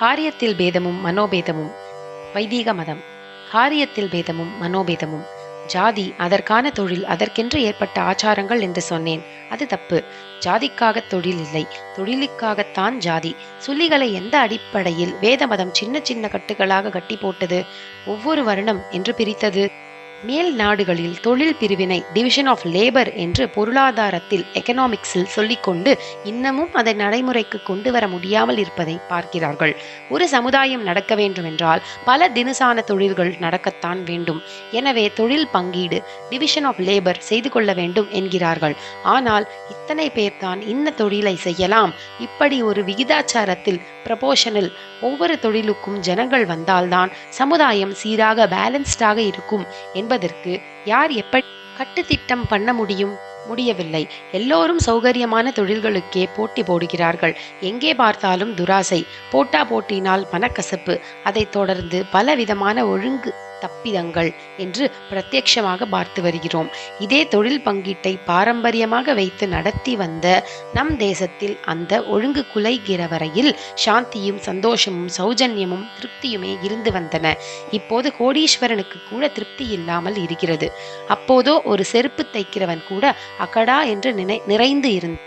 காரியத்தில் பேதமும் மனோபேதமும். வைதீக மதம். காரியத்தில் பேதமும் மனோபேதமும். ஜாதி அதற்கான தொழில் அதற்கென்று ஏற்பட்ட ஆச்சாரங்கள் என்று சொன்னேன். அது தப்பு. ஜாதிக்காக தொழில் இல்லை. தொழிலுக்காகத்தான் ஜாதி. சுள்ளிகளை எந்த அடிப்படையில் வேத மதம் சின்ன சின்ன கட்டுகளாக கட்டி போட்டது? ஒவ்வொரு வருணம் என்று பிரித்தது? மேல் நாடுகளில் தொழில் பிரிவினை டிவிஷன் ஆஃப் லேபர் என்று பொருளாதாரத்தில் எக்கனாமிக்ஸில் சொல்லிக்கொண்டு இன்னமும் அதை நடைமுறைக்கு கொண்டு வர முடியாமல் இருப்பதை பார்க்கிறார்கள். ஒரு சமுதாயம் நடக்க வேண்டுமென்றால் பல தினசான தொழில்கள் நடக்கத்தான் வேண்டும். எனவே தொழில் பங்கீடு டிவிஷன் ஆஃப் லேபர் செய்து கொள்ள வேண்டும் என்கிறார்கள். ஆனால் இத்தனை பேர்தான் இந்த தொழிலை செய்யலாம். இப்படி ஒரு விகிதாச்சாரத்தில் ப்ரப்போஷனில் ஒவ்வொரு தொழிலுக்கும் ஜனங்கள் வந்தால்தான் சமுதாயம் சீராக பேலன்ஸ்டாக இருக்கும் என்று என்பதற்கு யார் எப்படி கட்டுத்திட்டம் பண்ண முடியும்? முடியவில்லை. எல்லோரும் சௌகரியமான தொழில்களுக்கே போட்டி போடுகிறார்கள். எங்கே பார்த்தாலும் துராசை. போட்டா போட்டினால் மனக்கசப்பு. அதைத் தொடர்ந்து பலவிதமான ஒழுங்கு தப்பிதங்கள் என்று பிரத்யட்சமாக பார்த்து வருகிறோம். இதே தொழில் பங்கீட்டை பாரம்பரியமாக வைத்து நடத்தி வந்த நம் தேசத்தில் அந்த ஒழுங்கு குலைகிற வரையில் சாந்தியும் சந்தோஷமும் சௌஜன்யமும் திருப்தியுமே இருந்து வந்தன. இப்போது கோடீஸ்வரனுக்கு கூட திருப்தி இல்லாமல் இருக்கிறது. அப்போதோ ஒரு செருப்பு தைக்கிறவன் கூட அகடா என்று நினை நிறைந்து இருந்த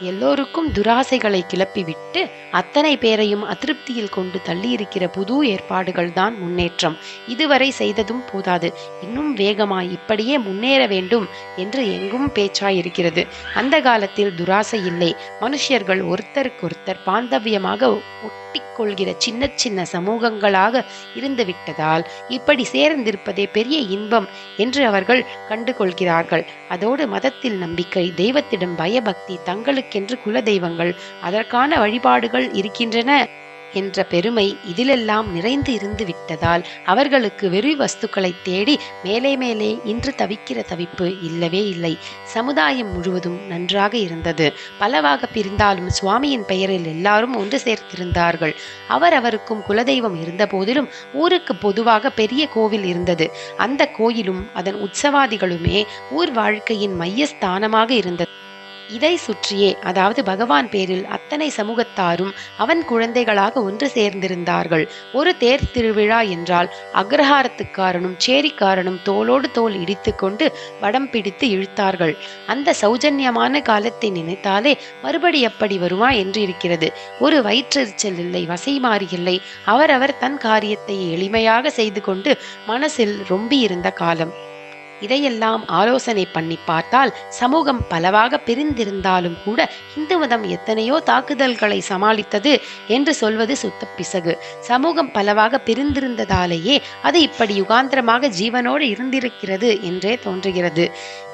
எல்லோருக்கும் துராசைகளை கிளப்பிவிட்டு அத்தனை பேரையும் அதிருப்தியில் கொண்டு தள்ளியிருக்கிற புது ஏற்பாடுகள் தான் முன்னேற்றம். இதுவரை செய்ததும் போதாது. இன்னும் வேகமாய் இப்படியே முன்னேற வேண்டும் என்று எங்கும் பேச்சாயிருக்கிறது. அந்த காலத்தில் துராசை இல்லை. மனுஷர்கள் ஒருத்தருக்கொருத்தர் பாந்தவியமாக ஒட்டி கொள்கிற சின்ன சின்ன சமூகங்களாக இருந்துவிட்டதால் இப்படி சேர்ந்திருப்பதே பெரிய இன்பம் என்று அவர்கள் கண்டு கொள்கிறார்கள் அதோடு மதத்தில் நம்பிக்கை தெய்வத்திடம் பயபக்தி தங்களுக்கென்று குல தெய்வங்கள் அதற்கான வழிபாடுகள் இருக்கின்றன. என்ற பெருமை இதிலெல்லாம் நிறைந்து இருந்து விட்டதால் அவர்களுக்கு வெறி வஸ்துக்களை தேடி மேலே மேலே இன்று தவிக்கிற தவிப்பு இல்லவே இல்லை. சமுதாயம் முழுவதும் நன்றாக இருந்தது. பலவாக பிரிந்தாலும் சுவாமியின் பெயரில் எல்லாரும் ஒன்று சேர்த்திருந்தார்கள். அவர் அவருக்கும் குலதெய்வம் இருந்த போதிலும் ஊருக்கு பொதுவாக பெரிய கோவில் இருந்தது. அந்த கோயிலும் அதன் உற்சவாதிகளுமே ஊர் வாழ்க்கையின் மையஸ்தானமாக இருந்தது. இதை சுற்றியே அதாவது பகவான் பேரில் அத்தனை சமூகத்தாரும் அவன் குழந்தைகளாக ஒன்று சேர்ந்திருந்தார்கள். ஒரு தேர் திருவிழா என்றால் அக்ரஹாரத்துக்காரனும் சேரிக்காரனும் தோளோடு தோல் இடித்துக்கொண்டு வடம் பிடித்து இழுத்தார்கள். அந்த சௌஜன்யமான காலத்தை நினைத்தாலே மறுபடி எப்படி வருவா என்று இருக்கிறது. ஒரு வயிற்றெரிச்சல் இல்லை வசை இல்லை. அவரவர் தன் காரியத்தை எளிமையாக செய்து கொண்டு மனசில் ரொம்பியிருந்த காலம். இதையெல்லாம் ஆலோசனை பண்ணி பார்த்தால் சமூகம் பலவாக பிரிந்திருந்தாலும் கூட இந்து மதம் எத்தனையோ தாக்குதல்களை சமாளித்தது என்று சொல்வது சுத்த பிசகு. சமூகம் பலவாக பிரிந்திருந்ததாலேயே அது இப்படி யுகாந்திரமாக ஜீவனோடு இருந்திருக்கிறது என்றே தோன்றுகிறது.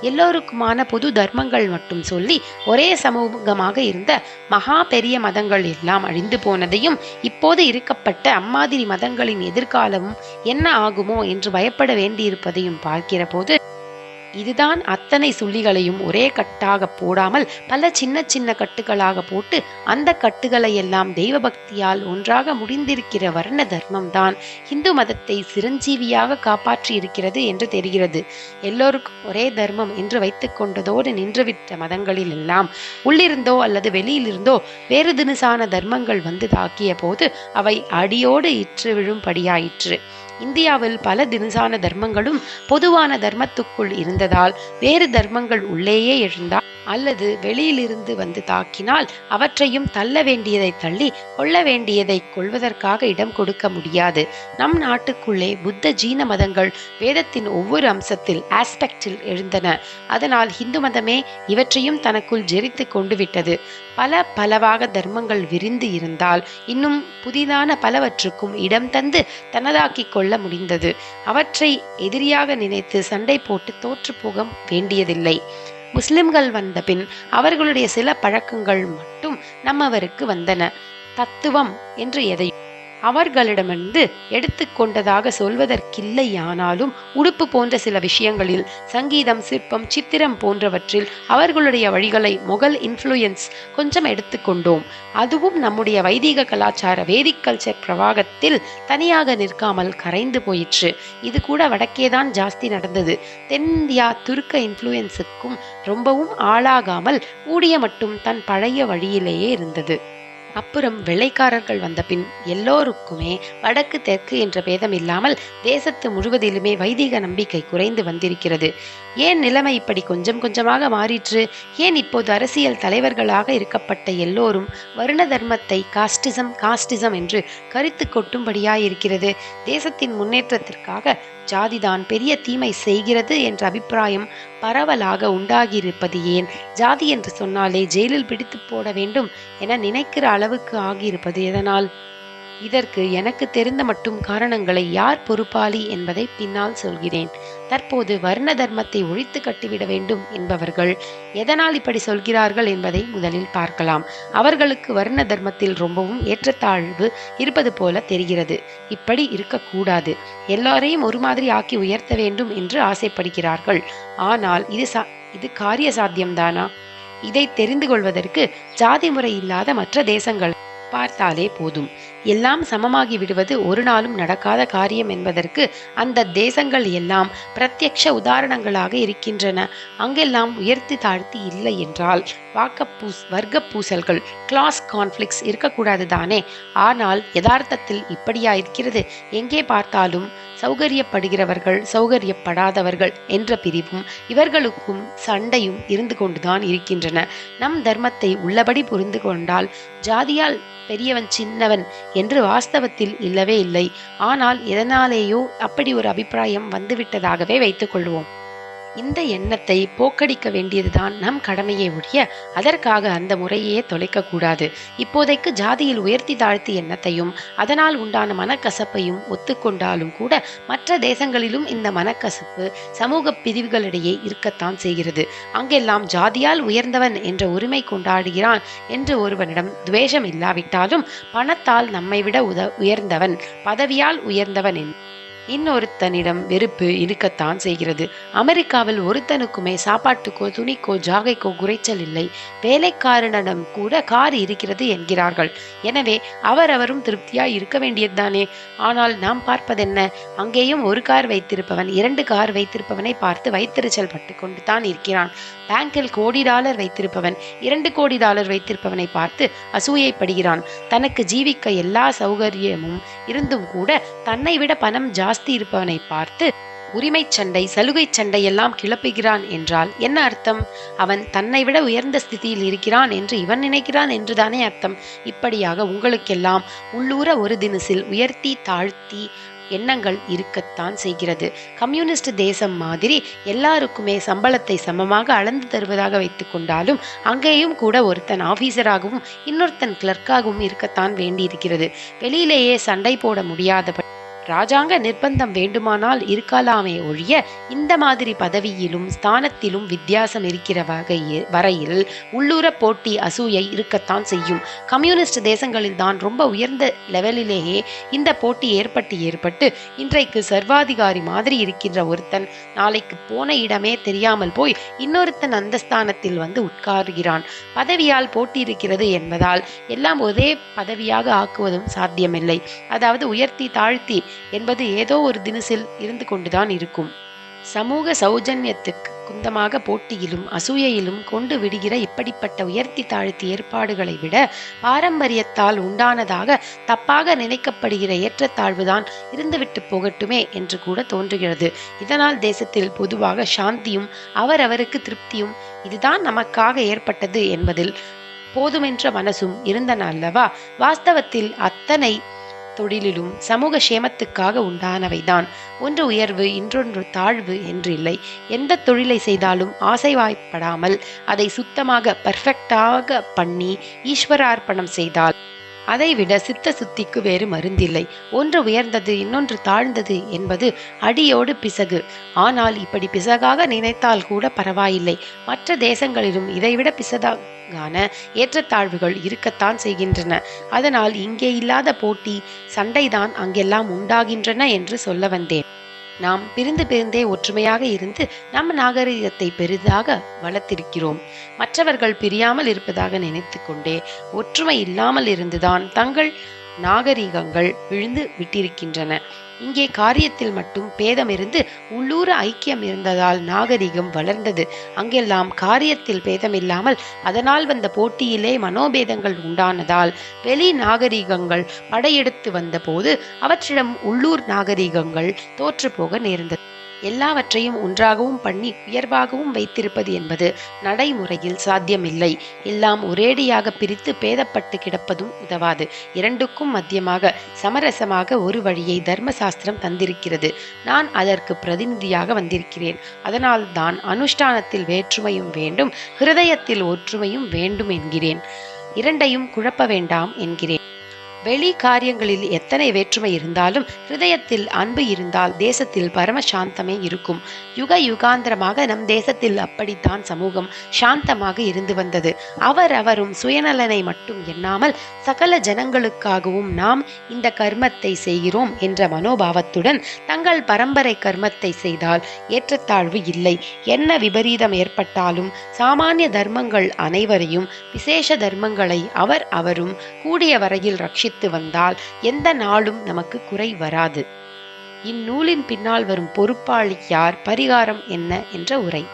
எல்லோருக்குமான பொது தர்மங்கள் மட்டும் சொல்லி ஒரே சமூகமாக இருந்த மகா பெரிய மதங்கள் எல்லாம் அழிந்து போனதையும் இப்போது இருக்கப்பட்ட அம்மாதிரி மதங்களின் எதிர்காலமும் என்ன ஆகுமோ என்று பயப்பட வேண்டியிருப்பதையும் பார்க்கிற போது இதுதான் அத்தனை சுள்ளிகளையும் ஒரே கட்டாக போடாமல் பல சின்ன சின்ன கட்டுகளாக போட்டு அந்த கட்டுகளை எல்லாம் தெய்வ பக்தியால் ஒன்றாக முடிந்திருக்கிற வர்ண தர்மம் தான் இந்து மதத்தை சிரஞ்சீவியாக காப்பாற்றி இருக்கிறது என்று தெரிகிறது. எல்லோருக்கும் ஒரே தர்மம் என்று வைத்துக் கொண்டதோடு நின்றுவிட்ட மதங்களில் எல்லாம் உள்ளிருந்தோ அல்லது வெளியிலிருந்தோ வேறு தினுசான தர்மங்கள் வந்து தாக்கிய போது அவை அடியோடு இற்று விழும்படியாயிற்று. இந்தியாவில் பல தினசான தர்மங்களும் பொதுவான தர்மத்துக்குள் இருந்ததால் வேறு தர்மங்கள் உள்ளேயே எழுந்தால் அல்லது வெளியிலிருந்து வந்து தாக்கினால் அவற்றையும் தள்ள வேண்டியதை தள்ளி கொள்ள வேண்டியதை கொள்வதற்காக இடம் கொடுக்க முடியாது. நம் நாட்டுக்குள்ளே புத்த ஜீன மதங்கள் வேதத்தின் ஒவ்வொரு அம்சத்தில் ஆஸ்பெக்டில் எழுந்தன. அதனால் இந்து மதமே இவற்றையும் தனக்குள் ஜெரித்து கொண்டு விட்டது. பல பலவாக தர்மங்கள் விரிந்து இருந்தால் இன்னும் புதிதான பலவற்றுக்கும் இடம் தந்து தனதாக்கிக் கொள்ள முடிந்தது. அவற்றை எதிரியாக நினைத்து சண்டை போட்டு தோற்று போக வேண்டியதில்லை. முஸ்லிம்கள் வந்த பின் அவர்களுடைய சில பழக்கங்கள் மட்டும் நம்மவருக்கு வந்தன. தத்துவம் என்று எதை அவர்களிடமிருந்து எடுத்துக்கொண்டதாக சொல்வதற்கில்லையானாலும் உடுப்பு போன்ற சில விஷயங்களில் சங்கீதம் சிற்பம் சித்திரம் போன்றவற்றில் அவர்களுடைய வழிகளை முகல் இன்ஃப்ளூயன்ஸ் கொஞ்சம் எடுத்துக்கொண்டோம் அதுவும் நம்முடைய வைதீக கலாச்சார வேதிக் கல்ச்சர் பிரவாகத்தில் தனியாக நிற்காமல் கரைந்து போயிற்று. இது கூட வடக்கேதான் ஜாஸ்தி நடந்தது. தென்னிந்தியா துருக்க இன்ஃப்ளூயன்ஸுக்கும் ரொம்பவும் ஆளாகாமல் கூடிய மட்டும் தன் பழைய வழியிலேயே இருந்தது. அப்புறம் வெள்ளைக்காரர்கள் வந்த பின் எல்லோருக்குமே வடக்கு தெற்கு என்ற பேதம் இல்லாமல் தேசத்து முழுவதிலுமே வைதிக நம்பிக்கை குறைந்து வந்திருக்கிறது. ஏன் நிலைமை இப்படி கொஞ்சம் கொஞ்சமாக மாறிற்று? ஏன் இப்போது அரசியல் தலைவர்களாக இருக்கப்பட்ட எல்லோரும் வருண தர்மத்தை காஸ்டிசம் காஸ்டிசம் என்று கரித்து கொட்டும்படியாயிருக்கிறது? தேசத்தின் முன்னேற்றத்திற்காக ஜாதிதான் பெரிய தீமை செய்கிறது என்ற அபிப்பிராயம் பரவலாக உண்டாகியிருப்பது ஏன்? ஜாதி என்று சொன்னாலே ஜெயிலில் பிடித்து போட வேண்டும் என நினைக்கிற அளவுக்கு ஆகியிருப்பது எதனால்? இதற்கு எனக்கு தெரிந்த மட்டும் காரணங்களை யார் பொறுப்பாளி என்பதை பின்னால் சொல்கிறேன். தற்போது வர்ண தர்மத்தை ஒழித்து கட்டிவிட வேண்டும் என்பவர்கள் எதனால் இப்படி சொல்கிறார்கள் என்பதை முதலில் பார்க்கலாம். அவர்களுக்கு வர்ண தர்மத்தில் ரொம்பவும் ஏற்றத்தாழ்வு இருப்பது போல தெரிகிறது. இப்படி இருக்கக்கூடாது. எல்லாரையும் ஒரு மாதிரி ஆக்கி உயர்த்த வேண்டும் என்று ஆசைப்படுகிறார்கள். ஆனால் இது சா இது காரிய சாத்தியம்தானா? இதை தெரிந்து கொள்வதற்கு ஜாதி முறை இல்லாத மற்ற தேசங்கள் பார்த்தாலே போதும். எல்லாம் சமமாகி விடுவது ஒரு நாளும் நடக்காத காரியம் என்பதற்கு அந்த தேசங்கள் எல்லாம் பிரத்யக்ஷ உதாரணங்களாக இருக்கின்றன. அங்கெல்லாம் உயர்த்தி தாழ்த்தி இல்லை என்றால் வாக்கப்பூஸ் வர்க்க பூசல்கள் கிளாஸ் கான்ஃப்ளிக்ஸ் இருக்கக்கூடாது தானே. ஆனால் யதார்த்தத்தில் இப்படியா இருக்கிறது எங்கே பார்த்தாலும் சௌகரியப்படுகிறவர்கள் சௌகரியப்படாதவர்கள் என்ற பிரிவும் இவர்களுக்கும் சண்டையும் இருந்து கொண்டுதான் இருக்கின்றன. நம் தர்மத்தை உள்ளபடி புரிந்து கொண்டால் ஜாதியால் பெரியவன் சின்னவன் என்று வாஸ்தவத்தில் இல்லவே இல்லை. ஆனால் எதனாலேயோ அப்படி ஒரு அபிப்பிராயம் வந்துவிட்டதாகவே வைத்துக்கொள்வோம் இந்த எண்ணத்தை போக்கடிக்க வேண்டியதுதான் நம் கடமையை ஒழிய அதற்காக அந்த முறையே தொலைக்க கூடாது. இப்போதைக்கு ஜாதியில் உயர்த்தி தாழ்த்தி எண்ணத்தையும் அதனால் உண்டான மனக்கசப்பையும் ஒத்துக்கொண்டாலும் கூட மற்ற தேசங்களிலும் இந்த மனக்கசப்பு சமூக பிரிவுகளிடையே இருக்கத்தான் செய்கிறது. அங்கெல்லாம் ஜாதியால் உயர்ந்தவன் என்ற உரிமை கொண்டாடுகிறான் என்று ஒருவனிடம் துவேஷம் இல்லாவிட்டாலும் பணத்தால் நம்மை விட உத உயர்ந்தவன் பதவியால் உயர்ந்தவன் என்று இன்னொருத்தனிடம் வெறுப்பு இருக்கத்தான் செய்கிறது. அமெரிக்காவில் ஒருத்தனுக்குமே சாப்பாட்டுக்கோ துணிக்கோ ஜாகைக்கோ குறைச்சல் இல்லை. வேலைக்காரனிடம் கூட கார் இருக்கிறது என்கிறார்கள். எனவே அவரவரும் திருப்தியாய் இருக்க வேண்டியதுதானே? ஆனால் நாம் பார்ப்பதென்ன? அங்கேயும் ஒரு கார் வைத்திருப்பவன் இரண்டு கார் வைத்திருப்பவனை பார்த்து வைத்தறிச்சல் பட்டு கொண்டு தான் இருக்கிறான். பேங்கில் கோடி டாலர் வைத்திருப்பவன் இரண்டு கோடி டாலர் வைத்திருப்பவனை பார்த்து அசூயைப்படுகிறான். தனக்கு ஜீவிக்க எல்லா சௌகரியமும் இருந்தும் கூட தன்னை விட பணம் ஜாஸ்தி இருப்பவனை பார்த்து உரிமை சண்டை சலுகை சண்டை எல்லாம் கிளப்புகிறான் என்றால் என்ன அர்த்தம்? அவன் தன்னை விட உயர்ந்த ஸ்திதியில் இருக்கிறான் என்று இவன் நினைக்கிறான் என்றுதானே அர்த்தம். இப்படியாக உங்களுக்கெல்லாம் உள்ளூர ஒரு தினசில் உயர்த்தி தாழ்த்தி எண்ணங்கள் இருக்கத்தான் செய்கிறது. கம்யூனிஸ்ட் தேசம் மாதிரி எல்லாருக்குமே சம்பளத்தை சமமாக அளந்து தருவதாக வைத்துக் கொண்டாலும் அங்கேயும் கூட ஒருத்தன் ஆபீசராகவும் இன்னொருத்தன் கிளர்க்காகவும் இருக்கத்தான் வேண்டியிருக்கிறது. வெளியிலேயே சண்டை போட முடியாதபடி ராஜாங்க நிர்பந்தம் வேண்டுமானால் இருக்கலாமே ஒழிய இந்த மாதிரி பதவியிலும் ஸ்தானத்திலும் வித்தியாசம் இருக்கிற வகையில் வரையில் உள்ளூர போட்டி அசூயை இருக்கத்தான் செய்யும். கம்யூனிஸ்ட் தேசங்களில் தான் ரொம்ப உயர்ந்த லெவலிலேயே இந்த போட்டி ஏற்பட்டு ஏற்பட்டு இன்றைக்கு சர்வாதிகாரி மாதிரி இருக்கின்ற ஒருத்தன் நாளைக்கு போன இடமே தெரியாமல் போய் இன்னொருத்தன் அந்த ஸ்தானத்தில் வந்து உட்காருகிறான். பதவியால் போட்டி இருக்கிறது என்பதால் எல்லாம் ஒரே பதவியாக ஆக்குவதும் சாத்தியமில்லை. அதாவது உயர்த்தி தாழ்த்தி என்பது ஏதோ ஒரு தினசில் இருந்து கொண்டுதான் இருக்கும். சமூக சௌஜன்யத்துக்கு குந்தமாக போட்டியிலும் அசூயையிலும் கொண்டு விடுகிற இப்படிப்பட்ட உயர்த்தி தாழ்த்தி ஏற்பாடுகளை விட பாரம்பரியத்தால் உண்டானதாக தப்பாக நினைக்கப்படுகிற ஏற்றத்தாழ்வுதான் இருந்துவிட்டு போகட்டுமே என்று கூட தோன்றுகிறது. இதனால் தேசத்தில் பொதுவாக சாந்தியும் அவரவருக்கு திருப்தியும் இதுதான் நமக்காக ஏற்பட்டது என்பதில் போதுமென்ற மனசும் இருந்தன அல்லவா? வாஸ்தவத்தில் அத்தனை தொழிலிலும் சமூக சேமத்துக்காக உண்டானவைதான். ஒன்று உயர்வு இன்றொன்று தாழ்வு என்று இல்லை எந்த தொழிலை செய்தாலும் ஆசைவாய்ப்படாமல் அதை சுத்தமாக பர்ஃபெக்டாக பண்ணி ஈஸ்வரார்ப்பணம் செய்தால் அதைவிட சித்த சுத்திக்கு வேறு மருந்தில்லை. ஒன்று உயர்ந்தது இன்னொன்று தாழ்ந்தது என்பது அடியோடு பிசகு. ஆனால் இப்படி பிசகாக நினைத்தால் கூட பரவாயில்லை. மற்ற தேசங்களிலும் இதைவிட பிசகான ஏற்றத்தாழ்வுகள் இருக்கத்தான் செய்கின்றன. அதனால் இங்கே இல்லாத போட்டி சண்டைதான் அங்கெல்லாம் உண்டாகின்றன என்று சொல்ல வந்தேன். நாம் பிரிந்து பிரிந்தே ஒற்றுமையாக இருந்து நம் நாகரிகத்தை பெரிதாக வளர்த்திருக்கிறோம். மற்றவர்கள் பிரியாமல் இருப்பதாக நினைத்து கொண்டே ஒற்றுமை இல்லாமல் இருந்துதான் தங்கள் நாகரிகங்கள் விழுந்து விட்டிருக்கின்றன. இங்கே காரியத்தில் மட்டும் பேதம் இருந்து உள்ளூர ஐக்கியம் இருந்ததால் நாகரிகம் வளர்ந்தது. அங்கெல்லாம் காரியத்தில் பேதம் இல்லாமல் அதனால் வந்த போட்டியிலே மனோபேதங்கள் உண்டானதால் வெளி நாகரிகங்கள் படையெடுத்து வந்தபோது அவற்றிடம் உள்ளூர் நாகரிகங்கள் தோற்று போக நேர்ந்தது. எல்லாவற்றையும் ஒன்றாகவும் பண்ணி உயர்வாகவும் வைத்திருப்பது என்பது நடைமுறையில் சாத்தியமில்லை. எல்லாம் ஒரேடியாக பிரித்து பேதப்பட்டு கிடப்பதும் உதவாது. இரண்டுக்கும் மத்தியமாக சமரசமாக ஒரு வழியை தர்மசாஸ்திரம் தந்திருக்கிறது. நான் அதற்கு பிரதிநிதியாக வந்திருக்கிறேன். அதனால் தான் அனுஷ்டானத்தில் வேற்றுமையும் வேண்டும் ஹிருதயத்தில் ஒற்றுமையும் வேண்டும் என்கிறேன். இரண்டையும் குழப்ப வேண்டாம் என்கிறேன். வெளி காரியங்களில் எத்தனை வேற்றுமை இருந்தாலும் ஹிருதயத்தில் அன்பு இருந்தால் தேசத்தில் பரமசாந்தமே இருக்கும். யுக யுகாந்திரமாக நம் தேசத்தில் அப்படித்தான் சமூகம் சாந்தமாக இருந்து வந்தது. அவர் அவரும் சுயநலனை மட்டும் எண்ணாமல் சகல ஜனங்களுக்காகவும் நாம் இந்த கர்மத்தை செய்கிறோம் என்ற மனோபாவத்துடன் தங்கள் பரம்பரை கர்மத்தை செய்தால் ஏற்றத்தாழ்வு இல்லை. என்ன விபரீதம் ஏற்பட்டாலும் சாமானிய தர்மங்கள் அனைவரையும் விசேஷ தர்மங்களை அவர் அவரும் கூடிய வரையில் ரட்சித்து வந்தால் எந்த நாளும் நமக்கு குறை வராது. இந்நூலின் பின்னால் வரும் பொறுப்பாளி யார்? பரிகாரம் என்ன? என்ற உரை.